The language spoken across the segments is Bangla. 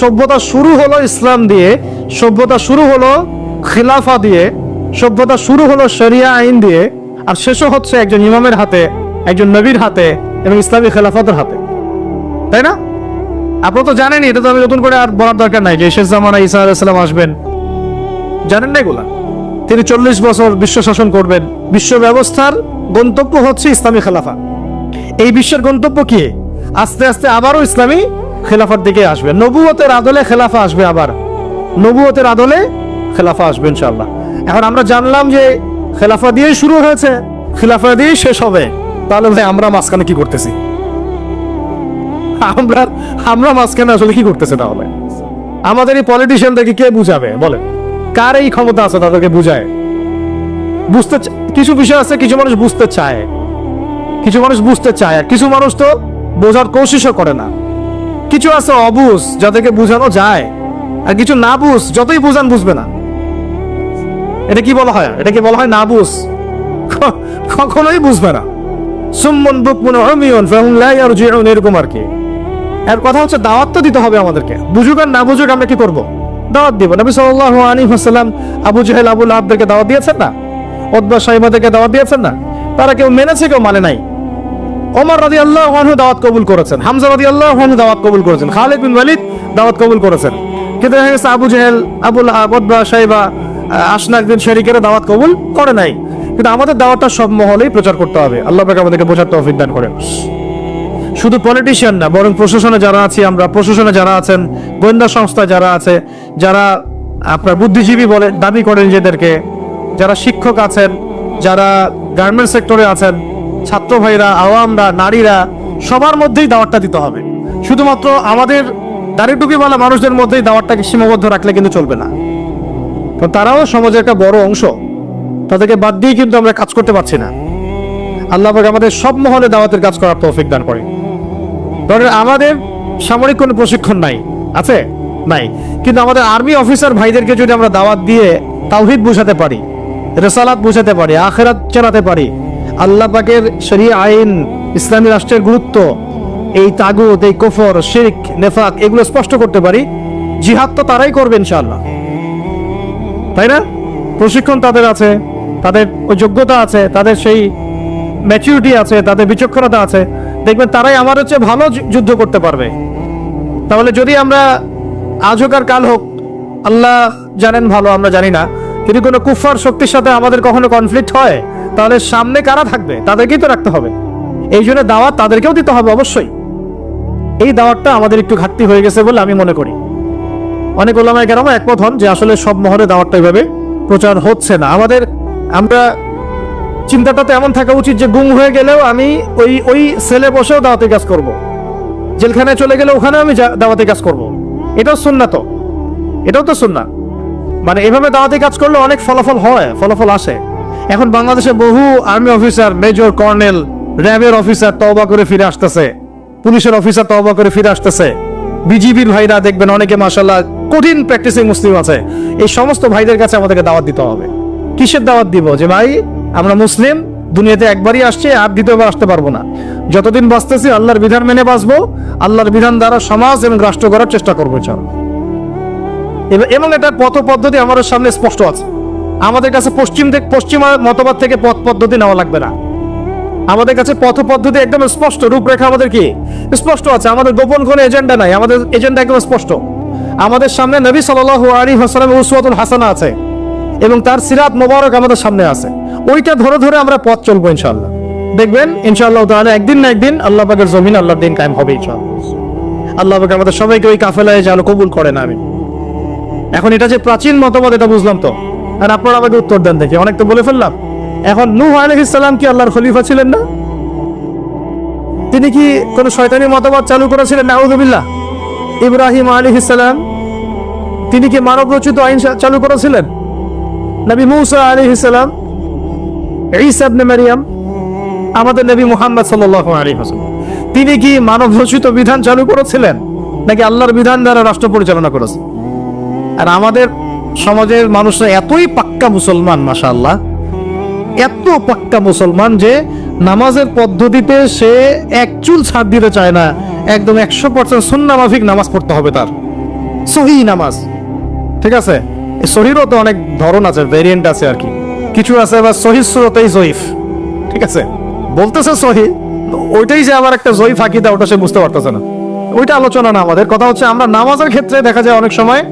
সভ্যতা শুরু হলো ইসলাম দিয়ে, সভ্যতা শুরু হলো খিলাফা দিয়ে, সভ্যতা শুরু হলো শরিয়া আইন দিয়ে, আর শেষও হচ্ছে একজন ইমামের হাতে, একজন নবীর হাতে এবং ইসলামী খেলাফতের হাতে। তাই না? আপনারা তো জানেন এটা তো আমি নতুন করে আর বলার দরকার নাই যে শেষ জামানা ইসা আলাইসাল্লাম আসবেন। জানেন না এগুলা? তিনি চল্লিশ বছর বিশ্ব শাসন করবেন। বিশ্ব ব্যবস্থার গন্তব্য হচ্ছে ইসলামী খেলাফা। এই বিশ্বের গন্তব্য কি? আস্তে আস্তে আবারও ইসলামী খেলাফার দিকে আসবে। নবুয়তের আদলে খেলাফা আসবে আবার। নবুয়তের আদলে খেলাফা আসবে ইনশাআল্লাহ। এখন আমরা জানলাম যে খেলাফা দিয়েই শুরু হয়েছে, খেলাফা দিয়েই শেষ হবে। তাহলে ভাই আমরা মাঝখানে কি করতেছি? আমরা আমরা মাঝখানে আসলে কি করতেছে তাহলে? আমাদের এই পলিটিশিয়ানদেরকে কে বুঝাবে? বলেন। কার এই ক্ষমতা আছে তাদেরকে বুঝায়? বুঝতে কিছু বিষয় আছে, কিছু মানুষ বুঝতে চায়। কিছু মানুষ বুঝতে চায় কিছু মানুষ তো বোঝার কোশিশও করে না। কিছু আছে অবুঝ, যাদেরকে বোঝানো যায়। আর কিছু না বুঝ, যতই বুঝান বুঝবে না। এটা কি বলা হয়? এটা কি বলা হয় না বুঝ? কখনোই বুঝবে না। সুম্মন বুকমুন অমিয়ন লা ইয়ারজিউন, এরকম আর কি। এর কথা হচ্ছে, দাওয়াত তো দিতে হবে আমাদেরকে। বুঝুক আর না বুঝুক, আমরা কি করব? দাওয়াত দিব। নবী আলাইহি ওয়াসাল্লাম আবু জাহেল, আবু লাহাবদেরকে দাওয়াত দিয়েছেন না? উতবা সাইবাদেরকে দাওয়াত দিয়েছেন না? তারা কেউ মেনেছে, কেউ মানে নাই। ওমর রাদিয়াল্লাহু আনহু দাওয়াত কবুল করেছেন। হামজা রাদিয়াল্লাহু আনহু দাওয়াত কবুল করেছেন। খালিদ বিন ওয়ালিদ দাওয়াত কবুল করেছেন। কিন্তু দেখা গেছে আবু জাহেল আবু লাহাব উতবা সাইবা আহ, আশনাক বিন শরীকের দাওয়াত কবুল করে নাই। কিন্তু আমাদের দাওয়াতটা সব মহলেই প্রচার করতে হবে। আল্লাহ পাক আমাদেরকে বোঝার তৌফিক দান করেন। শুধু পলিটিশিয়ান না বরং প্রশাসনে যারা আছি আমরা প্রশাসনে যারা আছেন গোয়েন্দা সংস্থা যারা আছে যারা আপনার বুদ্ধিজীবী বলে দাবি করেন নিজেদেরকে যারা শিক্ষক আছেন যারা গার্মেন্ট সেক্টরে আছেন ছাত্র ভাইরা আওয়ামরা, নারীরা, সবার মধ্যেই দাওয়াতটা দিতে হবে। শুধুমাত্র আমাদের দাড়ি টুপিওয়ালা মানুষদের মধ্যেই দাওয়াতটাকে সীমাবদ্ধ রাখলে কিন্তু চলবে না। তো তারাও সমাজের একটা বড় অংশ। তাদেরকে বাদ দিয়ে কিন্তু আমরা কাজ করতে পারছি না। আল্লাহ আমাদের সব মহলে দাওয়াতের কাজ করার তৌফিক দান করে ধরেন আমাদের সামরিক কোনো প্রশিক্ষণ নাই। আছে? নাই। কিন্তু আমাদের আর্মি অফিসার ভাইদেরকে যদি আমরা দাওয়াত দিয়ে তাওহিদ বুঝাতে পারি, রেসালাত বুঝাতে পারি, আখেরাত চেনাতে পারি আল্লাহ পাকের শরীয় আইন, ইসলামী রাষ্ট্রের গুরুত্ব, এই তাগুত, এই কফর, শিরক, নেফাক, এগুলো স্পষ্ট করতে পারি। জিহাদ তো তারাই করবে ইনশাআল্লাহ। তাই না? প্রশিক্ষণ তাদের আছে, তাদের যোগ্যতা আছে, তাদের সেই ম্যাচুরিটি আছে, তাদের বিচক্ষণতা আছে। দেখবেন তারাই আমার হচ্ছে ভালো যুদ্ধ করতে পারবে। তাহলে যদি আমরা আজ হোক আর কাল হোক, আল্লাহ জানেন ভালো, আমরা জানি না। যদি কোনো কুফার শক্তির সাথে আমাদের কখনো কনফ্লিক্ট হয় তাহলে সামনে কারা থাকবে, তাদেরকেই তো রাখতে হবে। এই জন্য দাওয়াত তাদেরকেও দিতে হবে অবশ্যই। এই দাওয়াতটা আমাদের একটু ঘাটতি হয়ে গেছে বলে আমি মনে করি। অনেক ওলামায় কেন একমত হন যে আসলে সব মহলে দাওয়াতটা এভাবে প্রচার হচ্ছে না। আমাদের, আমরা চিন্তাটা তো এমন থাকা উচিত যে গুম হয়ে গেলেও আমি ওই ওই সেলে বসেও দাওয়াতে কাজ করব। জেলখানায় চলে গেলে ওখানে আমি দাওয়াতে কাজ করব। এটাও শুননা তো। এটাও তো শুননা মানে এভাবে দাওয়াতে কাজ করলে অনেক ফলাফল হয়, ফলাফল আসে। এখন বাংলাদেশে বহু আর্মি অফিসার, মেজর, কর্নেল, র্যাবের অফিসার তওবা করে ফিরে আসতেছে। পুলিশের অফিসার তওবা করে ফিরে আসতেছে। বিজিবির ভাইরা দেখবেন অনেকে মাসাল্লাহ কঠিন প্র্যাকটিসিং মুসলিম আছে। এই সমস্ত ভাইদের কাছে আমাদেরকে দাওয়াত দিতে হবে। কিসের দাওয়াত দিব? যে, ভাই, আমরা মুসলিম, দুনিয়াতে একবারই আসছে, আর দ্বিতীয়বার আসতে পারব না। যতদিন বাঁচতেছি, আল্লাহর বিধান মেনে বাঁচবো, আল্লাহর বিধান দ্বারা সমাজ এবং রাষ্ট্র করার চেষ্টা করব চল এবং এটার পথ পদ্ধতি আমাদের সামনে স্পষ্ট আছে। আমাদের কাছে পশ্চিম থেকে পশ্চিমা মতবাদ থেকে পথ পদ্ধতি নেওয়া লাগবে না। আমাদের কাছে পথ পদ্ধতি একদম স্পষ্ট। রূপরেখা আমাদের কি? স্পষ্ট আছে। আমাদের গোপন কোনো এজেন্ডা নাই। আমাদের এজেন্ডা একদম স্পষ্ট। আমাদের সামনে নবী সাল্লাল্লাহু আলাইহি ওয়াসাল্লামের উসওয়াতুল হাসানা আছে এবং তার সিরাত মোবারক আমাদের সামনে আছে। ওইটা ধরে ধরে আমরা পথ চলবো ইনশাআল্লাহ। দেখবেন, ইনশাআল্লাহ তাআলা একদিন না একদিন আল্লাহ পাকের জমিন, আল্লাহর দিন কায়েম হবে ইনশাআল্লাহ। আল্লাহ পাক আমাদের সবাইকে ওই কাফেলায় যেন, কবুল করেন আমি এখন এটা যে প্রাচীন মতবাদ, এটা বুঝলাম তো? আর আপনারা আমাকে উত্তর দেন দেখি। অনেক তো বলে ফেললাম। এখন নূহ আলাইহিস সালাম কি আল্লাহর খলিফা ছিলেন না? তিনি কি কোন শয়তানি মতবাদ চালু করেছিলেন? নাউযুবিল্লাহ ইব্রাহিম আলাইহিস সালাম, তিনি কি মানব রচিত আইন চালু করেছিলেন? নবী মুসা আলাইহিস সালাম, ঈসা ইবনে মারিয়াম, আমাদের নবী মুহাম্মদ সাল্লাল্লাহু আলাইহি ওয়াসাল্লাম। তিনি কি মানব রচিত বিধান চালু করেছিলেন? নাকি আল্লাহর বিধান দ্বারা রাষ্ট্র পরিচালনা করেছে আর আমাদের সমাজের মানুষরা এতই পাক্কা মুসলমান, মাশাআল্লাহ। এত পাক্কা মুসলমান যে নামাজের পদ্ধতিতে সে এক চুল ছাড় দিতে চায় না। একদম একশো পার্সেন্ট সুন্না মাফিক নামাজ পড়তে হবে তার। সহি নামাজ। ঠিক আছে? সহিরও তো অনেক ধরন আছে ভেরিয়েন্ট আছে আর কি। কিছু আছে বা সহি সুরতেই জয়ীফ। ঠিক আছে? বলতেছে সহি, ওইটাই যে আবার একটা জয়ীফ আকিদা, ওটা সে বুঝতে পারতেছে না। ওইটা আলোচনা না আমাদের। কথা হচ্ছে আমরা নামাজের ক্ষেত্রে দেখা যায় অনেক সময়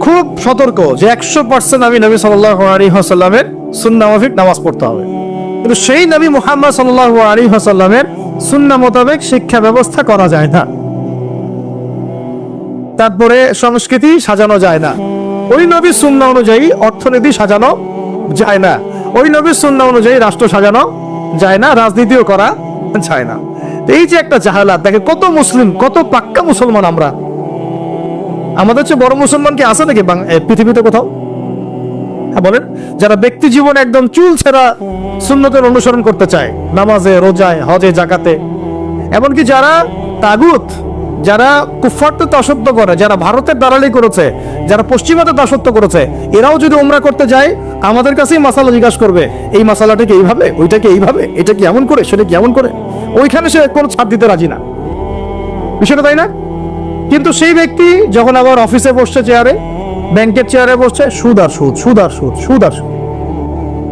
খুব সতর্ক যে একশো পার্সেন্ট আমি নবী সাল্লাহ আলী হাসাল্লামের সুন্না মাফিক নামাজ পড়তে হবে। কিন্তু সেই নবী মুহাম্মদ সাল্লাহ আলী হাসাল্লামের সুন্না মোতাবেক শিক্ষা ব্যবস্থা করা যায় না। তারপরে সংস্কৃতি সাজানো যায় না। ওই নবীর সুন্না অনুযায়ী অর্থনীতি সাজানো যায় না। ওই নবীর সুন্না অনুযায়ী রাষ্ট্র সাজানো যায় না, রাজনীতিও করা যায় না। এই যে একটা জাহালাত দেখে কত মুসলিম, কত পাক্কা মুসলমান আমরা। আমাদের চেয়ে বড় মুসলমান কি আছে নাকি পৃথিবীতে কোথাও? হ্যাঁ বলেন। যারা ব্যক্তি জীবনে একদম চুল ছেঁড়া সুন্নতের অনুসরণ করতে চায়, নামাজে, রোজায়, হজে, জাকাতে। এমনকি যারা তাগুত, যারা কুফারতে দাসত্ব করে, যারা ভারতের দালালি করেছে, যারা পশ্চিমাতে দাসত্ব করেছে, এরাও যদি উমরা করতে যায়, আমাদের কাছেই মাসালা জিজ্ঞাসা করবে, এই মাসালাটা কি এইভাবে? ওইটাকে এইভাবে? এটা কি এমন করে? সেটা কি এমন করে? ওইখানে সে কোনো ছাড় দিতে রাজি না। বিষয়টা তাই না? কিন্তু সেই ব্যক্তি যখন আবার অফিসে বসছে চেয়ারে, ব্যাংকের চেয়ারে বসছে, সুদ আর সুদ সুদ আর সুদ সুদ আর সুদ।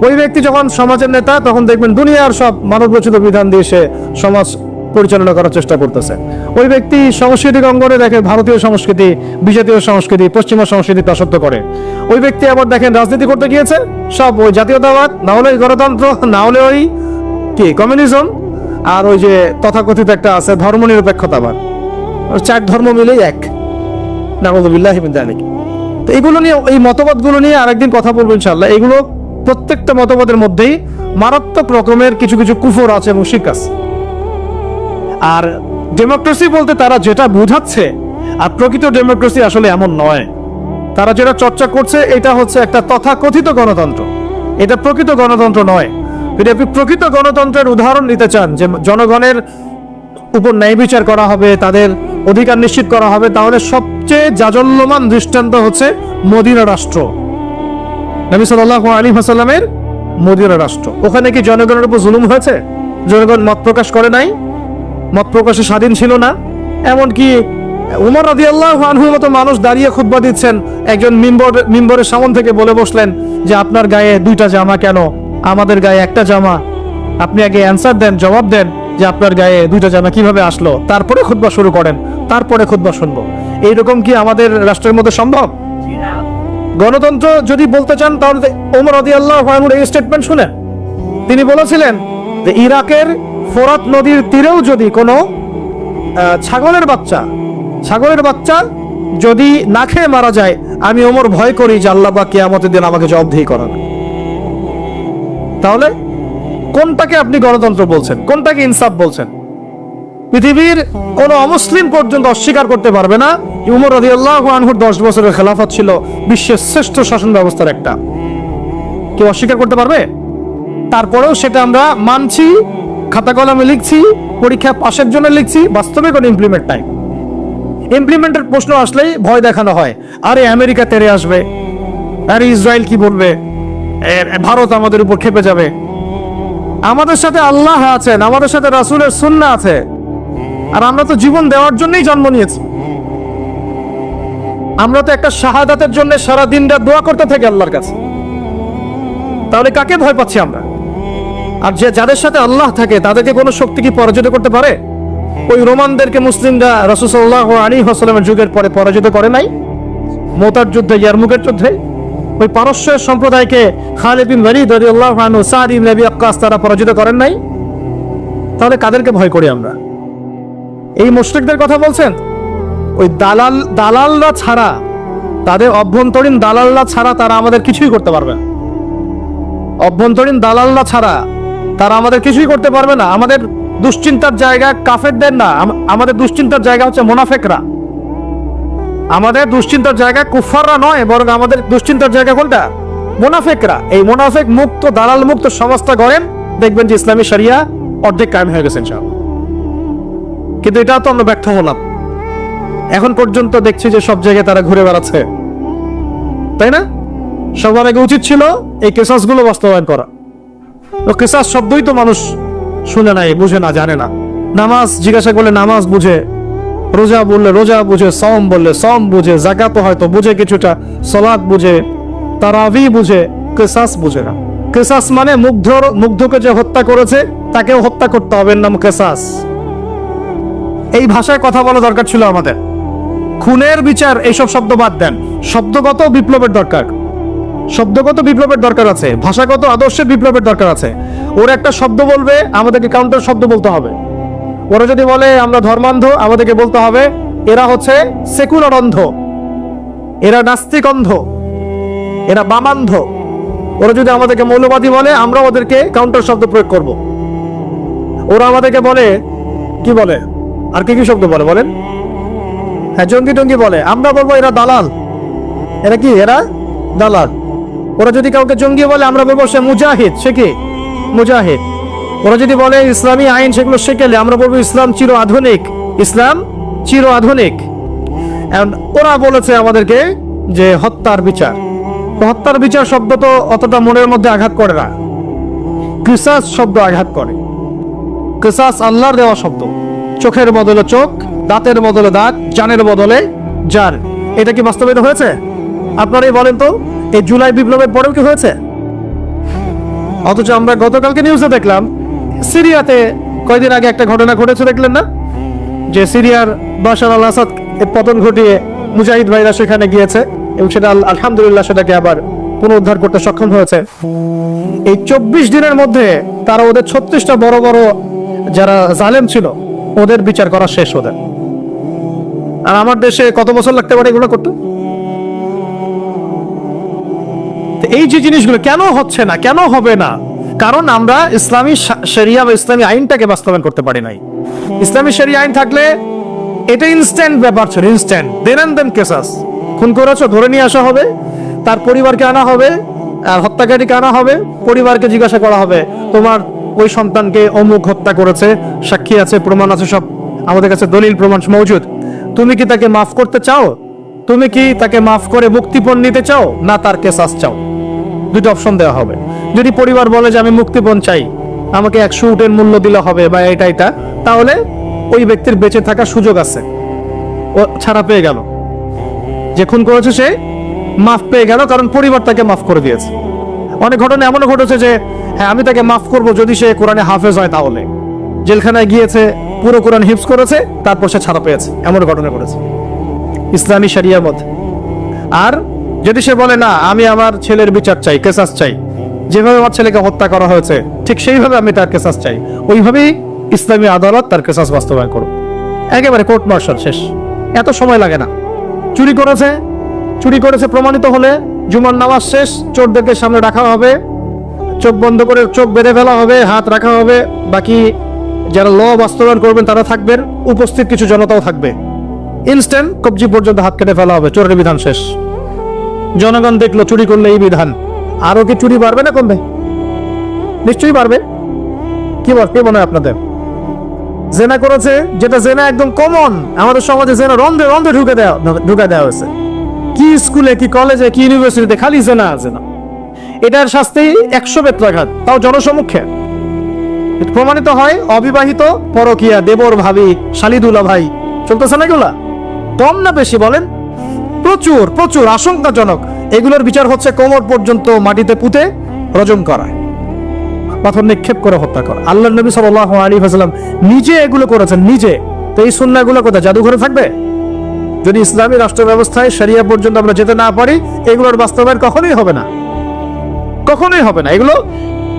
ওই ব্যক্তি যখন সমাজের নেতা, তখন দেখবেন দুনিয়ার সব মানব রচিত বিধান দিয়ে সে সমাজ পরিচালনা করার চেষ্টা করতেছে। ওই ব্যক্তি সাংস্কৃতিক অঙ্গনে দেখে ভারতীয় সংস্কৃতি, বিজাতীয় সংস্কৃতি, পশ্চিমা সংস্কৃতি দাসত্ব করে। ওই ব্যক্তি আবার দেখেন রাজনীতি করতে গিয়েছে, সব ওই জাতীয়তাবাদ, না হলে গণতন্ত্র, না হলে ওই কি, কমিউনিজম, আর ওই যে তথাকথিত একটা আছে ধর্মনিরপেক্ষতাবাদ। চার ধর্ম মিলেই এক। নাগদুল্লাহ জানিক তো এগুলো নিয়ে, এই মতবাদগুলো নিয়ে আরেকদিন কথা বলব ইনশাল্লাহ এগুলো প্রত্যেকটা মতবাদের মধ্যেই মারাত্মক রকমের কিছু কিছু কুফর আছে এবং শিক আছে। আর ডেমোক্রেসি বলতে তারা যেটা বোঝাচ্ছে, আর প্রকৃত ডেমোক্রেসি আসলে এমন নয়। তারা যেটা চর্চা করছে, এটা হচ্ছে একটা তথাকথিত গণতন্ত্র। এটা প্রকৃত গণতন্ত্র নয়। যদি আপনি প্রকৃত গণতন্ত্রের উদাহরণ নিতে চান, যে জনগণের উপর ন্যায় বিচার করা হবে, তাদের অধিকার নিশ্চিত করা হবে, তাহলে সবচেয়ে জাজল্যমান দৃষ্টান্ত হচ্ছে মদিনা রাষ্ট্র। নবী সাল্লাহ আলী হাসাল্লামের মদিনা রাষ্ট্র। ওখানে কি জনগণের উপর জুলুম হয়েছে? জনগণ মত প্রকাশ করে নাই? মত প্রকাশে স্বাধীন ছিল না? এমনকি উমর রাজি আল্লাহ আনহুর মতো মানুষ দাঁড়িয়ে খুতবা দিচ্ছেন, একজন মিম্বর, মিম্বরের সামন থেকে বলে বসলেন যে, আপনার গায়ে দুইটা জামা কেন? আমাদের গায়ে একটা জামা। আপনি আগে অ্যান্সার দেন, জবাব দেন। যে আপনার গায়ে দুইটা জামা কীভাবে আসলো, তারপরে খুতবা শুরু করেন, তারপরে খুতবা শুনব। এইরকম কি আমাদের রাষ্ট্রের মধ্যে সম্ভব? গণতন্ত্র যদি বলতে চান, তাহলে ওমর রদি আল্লাহ এই স্টেটমেন্ট শুনেন। তিনি বলেছিলেন যে ইরাকের ফোরাত নদীর তীরেও যদি কোনো ছাগলের বাচ্চা ছাগলের বাচ্চা যদি না খেয়ে মারা যায়, আমি ওমর ভয় করি যে আল্লাহ বা কেয়ামতের দিন আমাকে জবাবদিহি করাবে। তাহলে কোনটাকে আপনি গণতন্ত্র বলছেন? কোনটাকে ইনসাফ বলছেন? পৃথিবীর কোন অমুসলিম পর্যন্ত অস্বীকার করতে পারবে না। উমর রাদিয়াল্লাহু আনহুর দশ বছরের খেলাফত ছিল বিশ্বের শ্রেষ্ঠ শাসন ব্যবস্থার একটা। কেউ অস্বীকার করতে পারবে? তারপরেও সেটা আমরা মানছি, খাতা কলমে লিখছি, পরীক্ষা পাশের জন্য লিখছি, বাস্তবে কোনো ইমপ্লিমেন্ট নাই। ইমপ্লিমেন্টের প্রশ্ন আসলেই ভয় দেখানো হয়। আরে আমেরিকা তেরে আসবে, আরে ইসরায়েল কি বলবে? ভারত আমাদের উপর খেপে যাবে। আমাদের সাথে আল্লাহ আছেন, আমাদের সাথে রাসূলের সুন্নাহ আছে। আর আমরা তো জীবন দেওয়ার জন্যই জন্ম নিয়েছি। আমরা তো একটা শাহাদাতের জন্য সারা দিন রাত দোয়া করতে থাকি আল্লাহর কাছে। তাহলে কাকে ভয় পাচ্ছি আমরা? আর যে যাদের সাথে আল্লাহ থাকে, তাদেরকে কোনো শক্তি কি পরাজিত করতে পারে? ওই রোমানদেরকে মুসলিমরা রসুসাল্লাহ আলী হাসলামের যুগের পরে পরাজিত করে নাই? মোতার যুদ্ধে ইয়ারমুকের যুদ্ধে? ওই পারস্যের সম্প্রদায়কে খালিদ বিন ওয়ালিদ রাদিয়াল্লাহু আনহু, সাদ ইবনে আবি তারা পরাজিত করেন নাই? তাহলে কাদেরকে ভয় করি আমরা? এই মুশরিকদের কথা বলছেন? ওই দালাল, দালালরা ছাড়া, তাদের অভ্যন্তরীণ দালালরা ছাড়া তারা আমাদের কিছুই করতে পারবে না। অভ্যন্তরীণ দালালরা ছাড়া তারা আমাদের কিছুই করতে পারবে না। আমাদের দুশ্চিন্তার জায়গা কাফেরদের না আমাদের দুশ্চিন্তার জায়গা হচ্ছে মোনাফেকরা। আমাদের দুশ্চিন্তার জায়গা কুফাররা নয়, বরং আমাদের দুশ্চিন্তার জায়গা কোনটা? মোনাফেকরা। এই মোনাফেক মুক্ত, দালাল মুক্ত সমাজটা গড়েন। দেখবেন যে ইসলামী শরিয়া অর্ধেক কায়েম হয়ে গেছে, ইনশাআল্লাহ। কিন্তু এটা তো আমরা ব্যর্থ হলাম। এখন পর্যন্ত দেখছি যে সব জায়গায় তারা ঘুরে বেড়াচ্ছে। তাই না? সবার আগে উচিত ছিল এই কেসাসগুলো বাস্তবায়ন করা। তো কেসাস শব্দই তো মানুষ শুনে নাই, বুঝে না, জানে না। নামাজ, জিজ্ঞাসা করলে নামাজ বুঝে রোজা বললে রোজা বুঝে সম বললে সম বুঝে জাকাত হয়তো বুঝে কিছুটা সলাদ বুঝে, তারাবি বুঝে, কেসাস বুঝে না। কেসাস মানে মুগ্ধ, মুগ্ধকে যে হত্যা করেছে, তাকেও হত্যা করতে হবে নাম কেসাস। এই ভাষায় কথা বলা দরকার ছিল আমাদের। খুনের বিচার, এইসব শব্দ বাদ দেন। শব্দগত বিপ্লবের দরকার। শব্দগত বিপ্লবের দরকার আছে। ভাষাগত আদর্শের বিপ্লবের দরকার আছে। ওর একটা শব্দ বলবে, আমাদেরকে কাউন্টার শব্দ বলতে হবে। ওরা যদি বলে, আমরা ধর্মান্ধ আমাদেরকে বলতে হবে, এরা হচ্ছে সেকুলার অন্ধ এরা নাস্তিক অন্ধ এরা বামান্ধ। ওরা যদি আমাদেরকে মৌলবাদী বলে আমরা ওদেরকে কাউন্টার শব্দ প্রয়োগ করব। ওরা আমাদেরকে বলে, কি বলে? আর কি কি শব্দ বলে বলেন? হ্যাঁ জঙ্গি টঙ্গি বলে। আমরা বলব এরা দালাল। এরা কি? এরা দালাল। ওরা যদি কাউকে জঙ্গি বলে, আমরা বলব সে মুজাহিদ। সে কি? মুজাহিদ। ওরা যদি বলে ইসলামী আইন সেগুলো শেখেলে আমরা বলব ইসলাম চির আধুনিক, ইসলাম চির আধুনিক। ওরা বলেছে আমাদেরকে যে হত্যার বিচার। হত্যার বিচার শব্দ তো অতটা মনের মধ্যে আঘাত করে না। ক্রিসাস শব্দ আঘাত করে। ক্রিসাস আল্লাহর দেওয়া শব্দ। চোখের বদলে চোখ, দাঁতের বদলে দাঁত, জানের বদলে জান। এটা কি বাস্তবায়িত হয়েছে? আপনারাই বলেন তো, এই জুলাই বিপ্লবের পরেও কি হয়েছে? অথচ আমরা গতকালকে নিউজে দেখলাম সিরিয়াতে কয়দিন আগে একটা ঘটনা ঘটেছে, দেখলেন না? যে সিরিয়ার বাশার আল আসাদ পতন ঘটিয়ে মুজাহিদ ভাইরা সেখানে গিয়েছে এবং সেটা আলহামদুলিল্লাহ সেটাকে আবার পুনরুদ্ধার করতে সক্ষম হয়েছে। এই চব্বিশ দিনের মধ্যে তারা ওদের ছত্রিশটা বড় বড় যারা জালেম ছিল, ওদের বিচার করা শেষ ওদের। আর আমার দেশে কত বছর লাগতে পারে এগুলো করতে? এই যে জিনিসগুলো কেন হচ্ছে না, কেন হবে না? কারণ আমরা ইসলামী শরিয়া বা ইসলামী আইনটাকে বাস্তবায়ন করতে পারি নাই। ইসলামী শরিয়া আইন থাকলে এটা ইনস্ট্যান্ট ব্যাপার ছিল ইনস্ট্যান্ট দেন অ্যান্ড দেন কেসাস খুন করেছ, ধরে নিয়ে আসা হবে। তার পরিবারকে আনা হবে হত্যাকারীকে আনা হবে, পরিবারকে জিজ্ঞাসা করা হবে, তোমার ওই সন্তানকে অমুক হত্যা করেছে, সাক্ষী আছে, প্রমাণ আছে, সব আমাদের কাছে দলিল, প্রমাণ মজুদ। তুমি কি তাকে মাফ করতে চাও? তুমি কি তাকে মাফ করে মুক্তিপণ নিতে চাও? না, তার কেসাস চাও। দুটো অপশন দেওয়া হবে। যদি পরিবার বলে যে আমি মুক্তিপণ চাই, আমাকে একশো উটের মূল্য দিলে হবে বা এটা এটা, তাহলে ওই ব্যক্তির বেঁচে থাকার সুযোগ আছে। ও ছাড়া পেয়ে গেল। যে খুন করেছে সে মাফ পেয়ে গেল, কারণ পরিবার তাকে মাফ করে দিয়েছে। অনেক ঘটনা এমনও ঘটেছে যে হ্যাঁ আমি তাকে মাফ করব যদি সে কোরআনে হাফেজ হয় তাহলে। জেলখানায় গিয়েছে, পুরো কোরআন হিপস করেছে, তারপর সে ছাড়া পেয়েছে। এমন ঘটনা ঘটেছে। ইসলামী শরিয়ার মধ্যে। আর যদি সে বলে, না, আমি আমার ছেলের বিচার চাই, কেসাস চাই, যেভাবে আমার ছেলেকে হত্যা করা হয়েছে, ঠিক সেইভাবে আমি তার কেসাস চাই, ওইভাবেই ইসলামী আদালত তার কেসাস বাস্তবায়ন করুক। একেবারে কোর্ট মার্শাল শেষ। এত সময় লাগে না। চুরি করেছে চুরি করেছে প্রমাণিত হলে জুমার নামাজ শেষ, চোরদেরকে সামনে রাখা হবে, চোখ বন্ধ করে চোখ বেঁধে ফেলা হবে, হাত রাখা হবে, বাকি যারা ল বাস্তবায়ন করবেন তারা থাকবেন, উপস্থিত কিছু জনতাও থাকবে। ইনস্ট্যান্ট কবজি পর্যন্ত হাত কেটে ফেলা হবে, চোরের বিধান শেষ। জনগণ দেখল চুরি করলে এই বিধান। আরও কি চুরি বাড়বে না কমবে? নিশ্চয়ই বাড়বে। কি বল, কি মনে হয় আপনাদের? জেনা করেছে যেটা জেনা একদম কমন আমাদের সমাজে জেনা রন্ধে রন্ধে ঢুকে দেওয়া ঢুকে দেওয়া হয়েছে। কি স্কুলে, কি কলেজে, কি ইউনিভার্সিটিতে খালি জেনা জেনা। এটার শাস্তি একশো বেত্রাঘাত, তাও জনসমক্ষে। প্রমাণিত হয় অবিবাহিত, পরকিয়া, দেবর ভাবি, শালিদুলা ভাই। চলতেছে না কম না বেশি বলেন? প্রচুর প্রচুর আশঙ্কাজনক। এগুলোর বিচার হচ্ছে কোমর পর্যন্ত মাটিতে পুঁতে রজম করা পাথর নিক্ষেপ করে হত্যা করা। আল্লাহ নবী সাল আলী হাসলাম নিজে এগুলো করেছেন, নিজে। তো এই সুন্নাগুলো কোথায়? জাদুঘরে থাকবে? যদি ইসলামী রাষ্ট্র ব্যবস্থায় সারিয়া পর্যন্ত আমরা যেতে না পারি, এগুলোর বাস্তবায়ন কখনোই হবে না। কখনোই হবে না। এগুলো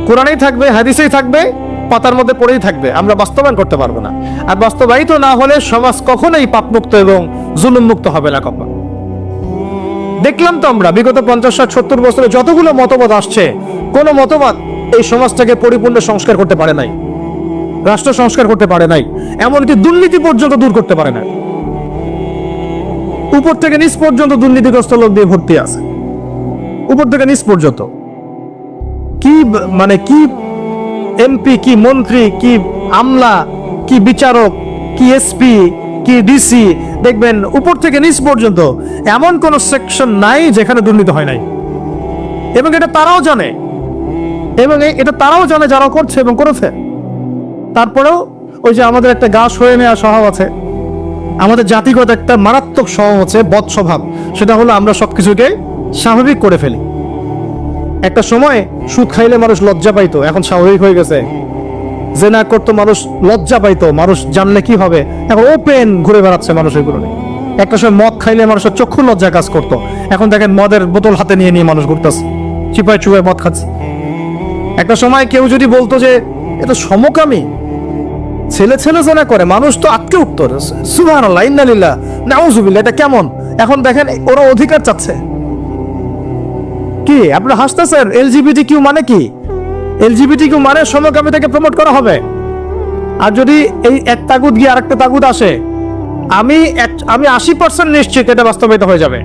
কোরআনেই থাকবে, হাদিসেই থাকবে, পাতার মধ্যে পড়েই থাকবে। আমরা বাস্তবায়ন করতে পারব না। আর বাস্তবায়িত না হলে সমাজ কখনোই পাপমুক্ত এবং জুলুম মুক্ত হবে না কখনো। দেখলাম তো আমরা, বিগত পঞ্চাশ ষাট সত্তর বছরে যতগুলো মতবাদ আসছে, কোনো মতবাদ এই সমাজটাকে পরিপূর্ণ সংস্কার করতে পারে নাই, রাষ্ট্র সংস্কার করতে পারে নাই, এমনকি দুর্নীতি পর্যন্ত দূর করতে পারে না উপর থেকে নিচ পর্যন্ত দুর্নীতিগ্রস্ত লোক দিয়ে ভর্তি আছে। উপর থেকে নিচ পর্যন্ত। কি মানে কি এমপি, কি মন্ত্রী, কি আমলা, কি বিচারক, কি এসপি, কি ডিসি দেখবেন উপর থেকে নিচ পর্যন্ত এমন কোন সেকশন নাই যেখানে দুর্নীতি হয় নাই। এবং এটা তারাও জানে। এবং এটা তারাও জানে যারা করছে এবং করেছে। তারপরেও ওই যে আমাদের একটা গা সয়ে নেওয়া স্বভাব আছে। আমাদের জাতিগত একটা মারাত্মক স্বভাব হচ্ছে বদ স্বভাব। সেটা হলো আমরা সবকিছুকে স্বাভাবিক করে ফেলি। একটা সময় সুদ খাইলে মানুষ লজ্জা পাইতো, এখন স্বাভাবিক হয়ে গেছে। জেনা করতো মানুষ, লজ্জা পাইতো মানুষ জানলে কি হবে? এখন ওপেন ঘুরে বেড়াচ্ছে মানুষ এগুলো নিয়ে। একটা সময় মদ খাইলে মানুষের চক্ষু লজ্জা কাজ করতো। এখন দেখেন মদের বোতল হাতে নিয়ে নিয়ে মানুষ ঘুরতেছে। চিপায় চুপায় মদ খাচ্ছে। একটা সময় কেউ যদি বলতো যে এটা সমকামী। ছেলে ছেলে জেনা করে, মানুষ তো আটকে উঠতো। সুবাহ ইন্নালিল্লাহ, নাউজুবিল্লাহ, এটা কেমন? এখন দেখেন ওরা অধিকার চাচ্ছে। কি, আপনারা হাসতেছেন? এলজিবিটি কিউ মানে কি? এলজিবিটি কিউ মানে সমকামিতাকে প্রমোট করা হবে। আর যদি এই এক তাগুদ গিয়ে আরেকটা তাগুদ আসে, আমি আমি আশি পার্সেন্ট নিশ্চিত এটা বাস্তবায়িত হয়ে যাবে।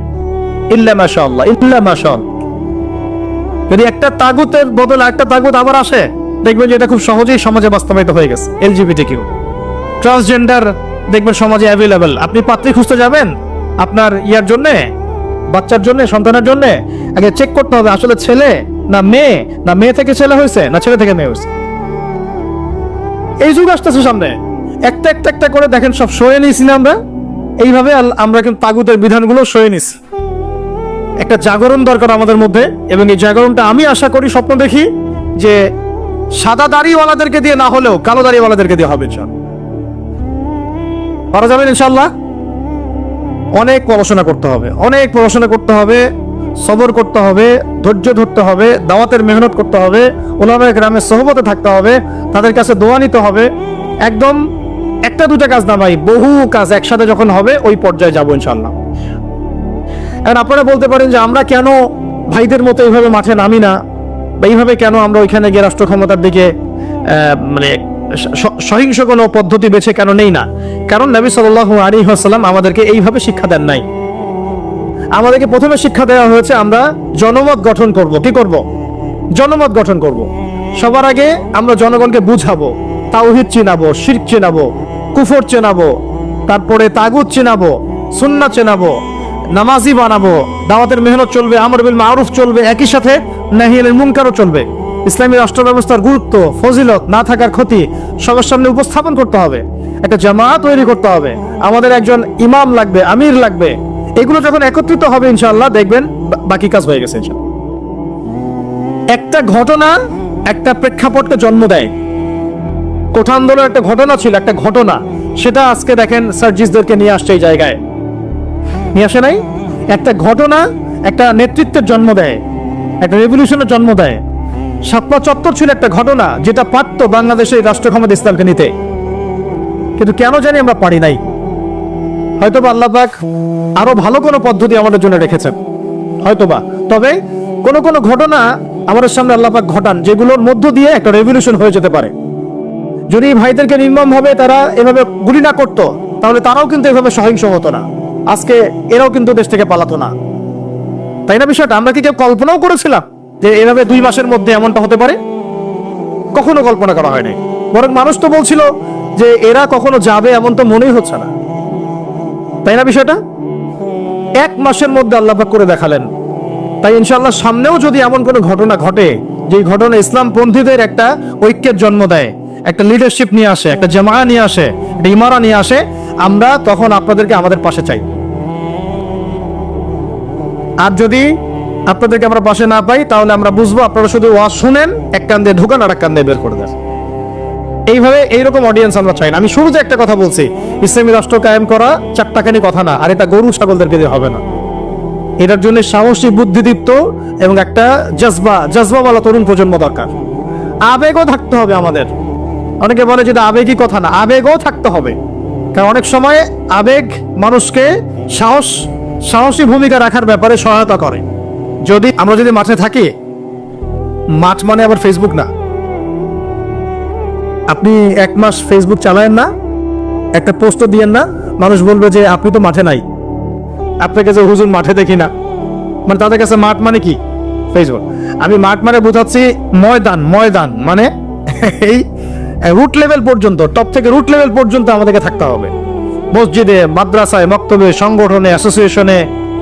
ইল্লা মাশাআল্লাহ ইল্লা মাশাআল্লাহ। যদি একটা তাগুতের বদলে একটা তাগুত আবার আসে, দেখবেন যে এটা খুব সহজেই সমাজে বাস্তবায়িত হয়ে গেছে এলজিবিটি কিউ ট্রান্সজেন্ডার দেখবেন সমাজে অ্যাভেলেবেল আপনি পাত্রী খুঁজতে যাবেন আপনার ইয়ার জন্যে, বাচ্চার জন্য, সন্তানের জন্য, আগে চেক করতে হবে, আসলে ছেলে না মেয়ে না মেয়ে থেকে ছেলে হয়েছে, না ছেলে থেকে মেয়ে হয়েছে? এই যুগ আসতেছে সামনে। একটা একটা একটা করে দেখেন সব সয়ে নিয়েছি না আমরা? এইভাবে আমরা কিন্তু তাগুতের বিধানগুলো সয়ে নিছি। একটা জাগরণ দরকার আমাদের মধ্যে, এবং এই জাগরণটা আমি আশা করি স্বপ্ন দেখি যে সাদা দাড়িওয়ালাদেরকে দিয়ে না হলেও কালো দাড়িওয়ালাদেরকে দিয়ে হবে পারা যাবেন ইনশাল্লাহ অনেক পড়াশোনা করতে হবে, অনেক পড়াশোনা করতে হবে। সবর করতে হবে, ধৈর্য ধরতে হবে, দাওয়াতের মেহনত করতে হবে, ওলামায় গ্রামের সহবতে থাকতে হবে, তাদের কাছে দোয়া নিতে হবে। একদম একটা দুটা কাজ না ভাই, বহু কাজ একসাথে যখন হবে, ওই পর্যায়ে যাব ইনশাল্লাহ এখন আপনারা বলতে পারেন যে আমরা কেন ভাইদের মতো এইভাবে মাঠে নামি না? বা এইভাবে কেন আমরা ওইখানে গিয়ে রাষ্ট্র ক্ষমতার দিকে মানে সহিংস কোনো পদ্ধতি বেছে কেন নেই না? কারণ নবী সাল্লাহ আলী আসাল্লাম আমাদেরকে এইভাবে শিক্ষা দেন নাই। আমাদেরকে প্রথমে শিক্ষা দেওয়া হয়েছে, আমরা জনমত গঠন করব। কি করব? জনমত গঠন করব। সবার আগে আমরা জনগণকে বুঝাবো, তাওহিদ চেনাবো, শিরক চেনাবো, কুফর চেনাবো, তারপরে তাগুদ চেনাবো সুন্না চেনাবো, নামাজি বানাবো, দাওয়াতের মেহনত চলবে, আমর বিল মারুফ চলবে, একই সাথে নাহিয়ানের মুনকারও চলবে। ইসলামী রাষ্ট্র ব্যবস্থার গুরুত্ব, ফজিলত না থাকার ক্ষতি সবার সামনে উপস্থাপন করতে হবে। একটা জামাত তৈরি করতে হবে। আমাদের একজন ইমাম লাগবে, আমির লাগবে। এগুলো যখন একত্রিত হবে ইনশাল্লাহ দেখবেন বাকি কাজ হয়ে গেছে একটা ঘটনা, একটা প্রেক্ষাপটকে জন্ম দেয়। কোঠা আন্দোলন একটা ঘটনা ছিল, একটা ঘটনা। সেটা আজকে দেখেন সার্জিসদেরকে নিয়ে আসছে এই জায়গায়। নিয়ে আসে নাই? একটা ঘটনা, একটা নেতৃত্বের জন্ম দেয়। একটা রেভলিউশনের জন্ম দেয়। সাতপা চত্বর ছিল একটা ঘটনা, যেটা পারত বাংলাদেশের রাষ্ট্র ক্ষমতা ইসলামকে নিতে। কিন্তু কেন জানি আমরা পারি নাই। হয়তোবা আল্লাহ পাক আরও ভালো কোনো পদ্ধতি আমাদের জন্য রেখেছেন। হয়তোবা। তবে কোন কোন ঘটনা আমাদের সামনে আল্লাহ পাক ঘটান, যেগুলোর মধ্য দিয়ে একটা রেভলিউশন হয়ে যেতে পারে। যদি ভাইদেরকে নির্মম ভাবে তারা এভাবে গুলি না করতো, তাহলে তারাও কিন্তু এভাবে সহিংস হতো না। আজকে এরাও কিন্তু দেশ থেকে পালাতো না। তাই না বিষয়টা? আমরা কি কেউ কল্পনাও করেছিলাম যে এভাবে দুই মাসের মধ্যে এমনটা হতে পারে? কখনো কল্পনা করা হয়নি। বরং মানুষ তো বলছিল যে এরা কখনো যাবে এমন তো মনেই হচ্ছে না। তাই না বিষয়টা? এক মাসের মধ্যে আল্লাহ করে দেখালেন। তাই ইনশাআল্লাহ সামনেও যদি এমন কোনো ঘটনা ঘটে, যে ঘটনা ইসলাম পন্থীদের একটা ঐক্যের জন্ম দেয়, একটা লিডারশিপ নিয়ে আসে, একটা জামা নিয়ে আসে, একটা ইমারা নিয়ে আসে, আমরা তখন আপনাদেরকে আমাদের পাশে চাই। আর যদি আপনাদেরকে আমরা পাশে না পাই, তাহলে আমরা বুঝব আপনারা শুধু ওয়াজ শুনেন, এক কান দিয়ে ঢুকান আর এক কান দিয়ে বের করে দেন। এইভাবে এইরকম অডিয়েন্স আমরা চাই না। আমি শুরুতে একটা কথা বলছি, ইসলামী রাষ্ট্র কায়েম করা চারটাখানি কথা না, আর এটা গরু ছাগলদেরকে দিয়ে হবে না। এটার জন্য সাহসী, বুদ্ধিদীপ্ত এবং একটা জজবা, জজবাওয়ালা তরুণ প্রজন্ম দরকার। আবেগও থাকতে হবে আমাদের। অনেকে বলে যেটা আবেগই কথা না, আবেগও থাকতে হবে। কারণ অনেক সময় আবেগ মানুষকে সাহস, সাহসী ভূমিকা রাখার ব্যাপারে সহায়তা করে। যদি আমরা যদি মাঠে থাকি, মাঠ মানে আবার ফেসবুক না। আপনি এক মাস ফেসবুক চালায়েন না, একটা পোস্টও দিয়েন না, মানুষ বলবে যে আপনি তো মাঠে নাই। আপনাকে যে হুজুর মাঠে দেখি না মানে তাদের কাছে মাঠ মানে কি? ফেসবুক আমি মাঠ মানে বোঝাচ্ছি ময়দান ময়দান মানে এই রুট লেভেল পর্যন্ত টপ থেকে রুট লেভেল পর্যন্ত আমাদেরকে থাকতে হবে। মসজিদে, মাদ্রাসায়, মক্তবে, সংগঠনে অ্যাসোসিয়েশনে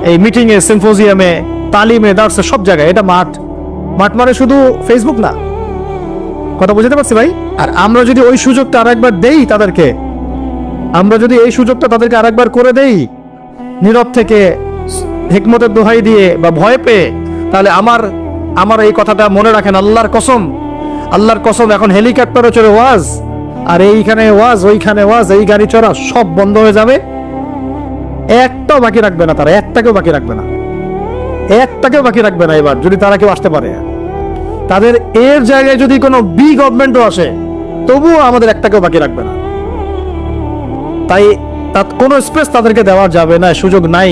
এই মিটিংয়ে সিম্পোজিয়ামে তালিমে দার্সে সব জায়গায় এটা মাঠ। মাঠ মানে শুধু ফেসবুক না কথা বুঝতে পারছি ভাই? আর আমরা যদি ওই সুযোগটা আর একবার দেই তাদেরকে, আমরা যদি এই সুযোগটা তাদেরকে আরেকবার করে দেই, নীরব থেকে হিকমতের দোহাই দিয়ে বা ভয় পেয়ে, তাহলে আমার আমার এই কথাটা মনে রাখেন আল্লাহর কসম। আল্লাহর কসম এখন হেলিকপ্টারে চড়ে ওয়াজ, আর এইখানে ওয়াজ, ওইখানে ওয়াজ, এই গাড়ি চড়া সব বন্ধ হয়ে যাবে। একটাও বাকি রাখবে না তারা, একটাকেও বাকি রাখবে না। একটাকেও বাকি রাখবে না এবার, যদি তারা কেউ আসতে পারে। তাদের এর জায়গায় যদি কোনো বি গভর্নমেন্টও আসে, তবুও আমাদের একটাকেও বাকি রাখবে না। তাই তার কোনো স্পেস তাদেরকে দেওয়া যাবে না, সুযোগ নাই।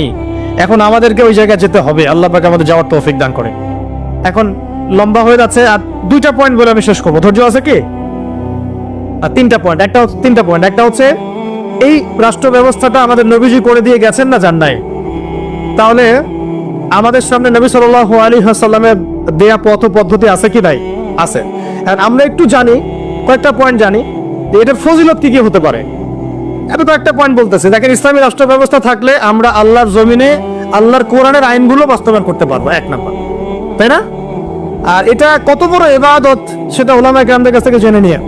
এখন আমাদেরকে ওই জায়গায় যেতে হবে। আল্লাহ পাকে আমাদের যাওয়ার তৌফিক দান করে এখন লম্বা হয়ে যাচ্ছে, আর দুইটা পয়েন্ট বলে আমি শেষ করব। ধৈর্য আছে কি? আর তিনটা পয়েন্ট একটা তিনটা পয়েন্ট একটা হচ্ছে, এই রাষ্ট্র ব্যবস্থাটা আমাদের নবীজি করে দিয়ে গেছেন না জান নাই? তাহলে আমাদের সামনে নবী সাল্লাল্লাহু আলাইহি ওয়াসাল্লামের দেয়া পথ পদ্ধতি আছে কি নাই? আছে। আমরা একটু জানি, কয়েকটা পয়েন্ট জানি এটার ফজিলত কি কি হতে পারে। এত কয়েকটা পয়েন্ট বলতেছে। দেখেন, ইসলামী রাষ্ট্র ব্যবস্থা থাকলে আমরা আল্লাহর জমিনে, আল্লাহর কোরআনের আইনগুলো বাস্তবায়ন করতে পারব, এক নাম্বার। তাই না? আর এটা কত বড় এবাদত সেটা ওলামা গ্রামদের কাছ থেকে জেনে নিয়ে।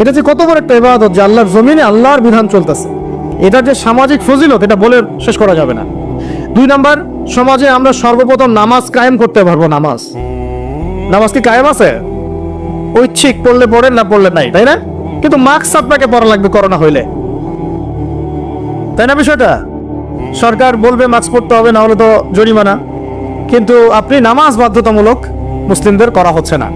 এটা যে কত বড় একটা এবাদত যে আল্লাহর জমিনে আল্লাহর বিধান চলতেছে। এটা যে সামাজিক ফজিলত, এটা বলে শেষ করা যাবে না। দুই নাম্বার, সমাজে আমরা সর্বপ্রথম নামাজ কায়েম করতে পারব, নামাজ। নামাজ কি কায়েম আছে? ঐচ্ছিক পড়লে পড়েন না পড়লে নাই, তাই না? কিন্তু মাস্ক আপনাকে পড়া লাগবে করোনা হইলে। তাই না বিষয়টা? সরকার বলবে মাস্ক পড়তে হবে, না হলে তো জরিমানা। কিন্তু আপনি নামাজ বাধ্যতামূলক মুসলিমদের করা হচ্ছে না।